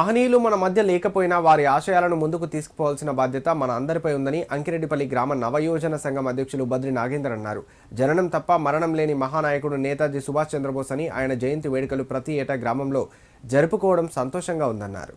మహనీయులు మన మధ్య లేకపోయినా వారి ఆశయాలను ముందుకు తీసుకుపోవాల్సిన బాధ్యత మన అందరిపై ఉందని అంకిరెడ్డిపల్లి గ్రామ నవయోజన సంఘం అధ్యక్షులు బద్రి నాగేందర్ అన్నారు. జననం తప్ప మరణం లేని మహానాయకుడు నేతాజీ సుభాష్ చంద్రబోస్ అని ఆయన జయంతి వేడుకలు ప్రతి ఏటా గ్రామంలో జరుపుకోవడం సంతోషంగా ఉందన్నారు.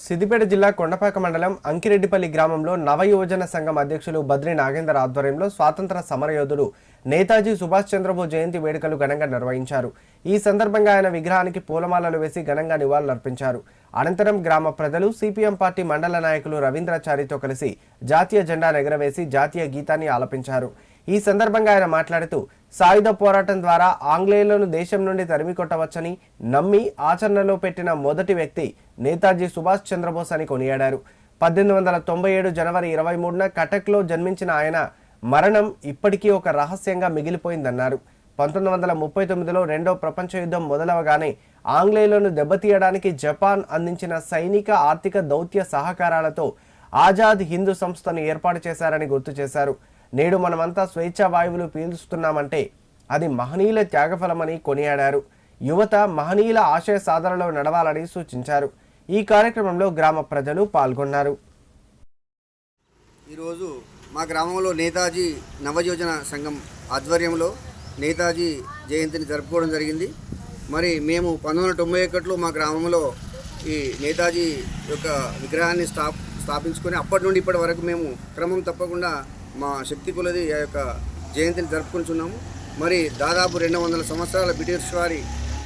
సిద్దిపేట జిల్లా కొండపాక మండలం అంకిరెడ్డిపల్లి గ్రామంలో నవయోజన సంఘం అధ్యక్షులు బద్రి నాగేందర్ ఆధ్వర్యంలో స్వాతంత్ర సమరయోధుడు నేతాజీ సుభాష్ చంద్రబోస్ జయంతి వేడుకలు ఘనంగా నిర్వహించారు. ఈ సందర్భంగా ఆయన విగ్రహానికి పూలమాలలు వేసి ఘనంగా నివాళులర్పించారు. అనంతరం గ్రామ ప్రజలు సిపిఎం పార్టీ మండల నాయకులు రవీంద్రాచారితో కలిసి జాతీయ జెండా ఎగరవేసి జాతీయ గీతాన్ని ఆలపించారు. ఈ సందర్భంగా ఆయన మాట్లాడుతూ సాయుధ పోరాటం ద్వారా ఆంగ్లేయులను దేశం నుండి తరిమి కొట్టవచ్చని నమ్మి ఆచరణలో పెట్టిన మొదటి వ్యక్తి నేతాజీ సుభాష్ చంద్రబోస్ అని కొనియాడారు. పద్దెనిమిది వందల తొంభై ఏడు జనవరి ఇరవై మూడున కటక్లో జన్మించిన ఆయన మరణం ఇప్పటికీ ఒక రహస్యంగా మిగిలిపోయిందన్నారు. పంతొమ్మిది వందల ముప్పై తొమ్మిదిలో రెండో ప్రపంచ యుద్ధం మొదలవగానే ఆంగ్లేయులను దెబ్బతీయడానికి జపాన్ అందించిన సైనిక ఆర్థిక దౌత్య సహకారాలతో ఆజాద్ హిందూ సంస్థను ఏర్పాటు చేశారని గుర్తు చేశారు. నేడు మనమంతా స్వేచ్ఛా వాయువులు పీల్చుతున్నామంటే అది మహనీయుల త్యాగఫలమని కొనియాడారు. యువత మహనీయుల ఆశయ సాధనలో నడవాలని సూచించారు. ఈ కార్యక్రమంలో గ్రామ ప్రజలు పాల్గొన్నారు. ఈరోజు మా గ్రామంలో నేతాజీ నవయోజన సంఘం ఆధ్వర్యంలో నేతాజీ జయంతిని జరుపుకోవడం జరిగింది. మరి మేము పంతొమ్మిది వందల తొంభై ఒకటిలో మా గ్రామంలో ఈ నేతాజీ యొక్క విగ్రహాన్ని స్థా స్థాపించుకొని అప్పటి నుండి ఇప్పటి వరకు మేము క్రమం తప్పకుండా మా శక్తి కొలది ఆ యొక్క జయంతిని జరుపుకుంటున్నాము. మరి దాదాపు రెండు వందల సంవత్సరాల బ్రిటిష్ వారి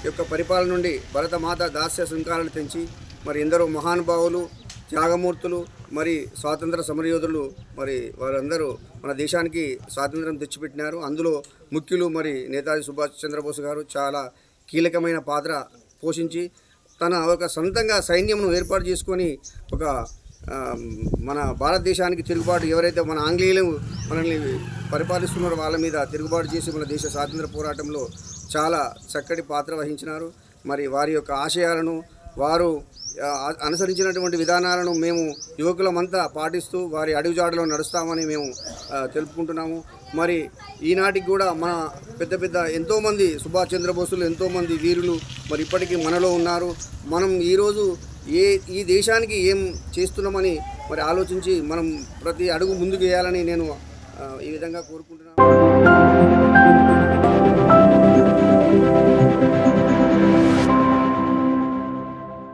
యొక్క పరిపాలన నుండి భరతమాత దాస్య శృంఖాలను తెంచి మరి ఎందరో మహానుభావులు త్యాగమూర్తులు మరి స్వాతంత్ర సమరయోధులు మరి వారందరూ మన దేశానికి స్వాతంత్రం తెచ్చిపెట్టినారు. అందులో ముఖ్యులు మరి నేతాజీ సుభాష్ చంద్రబోస్ గారు చాలా కీలకమైన పాత్ర పోషించి తన ఒక సొంతంగా సైన్యంను ఏర్పాటు చేసుకొని ఒక మన భారతదేశానికి తిరుగుబాటు ఎవరైతే మన ఆంగ్లేయులు మనల్ని పరిపాలిస్తున్నారో వాళ్ళ మీద తిరుగుబాటు చేసి మన దేశ స్వాతంత్ర పోరాటంలో చాలా చక్కటి పాత్ర వహించినారు. మరి వారి యొక్క ఆశయాలను వారు అనుసరించినటువంటి విధానాలను మేము యువకులమంతా పాటిస్తూ వారి అడుగుజాడలో నడుస్తామని మేము తెలుపుకుంటున్నాము. మరి ఈనాటికి కూడా మన పెద్ద పెద్ద ఎంతోమంది సుభాష్ చంద్రబోసులు ఎంతోమంది వీరులు మరి ఇప్పటికీ మనలో ఉన్నారు. మనం ఈరోజు ఏ ఈ దేశానికి ఏం చేస్తున్నామని మరి ఆలోచించి మనం ప్రతి అడుగు ముందుకు వేయాలని నేను ఈ విధంగా కోరుకుంటున్నాను.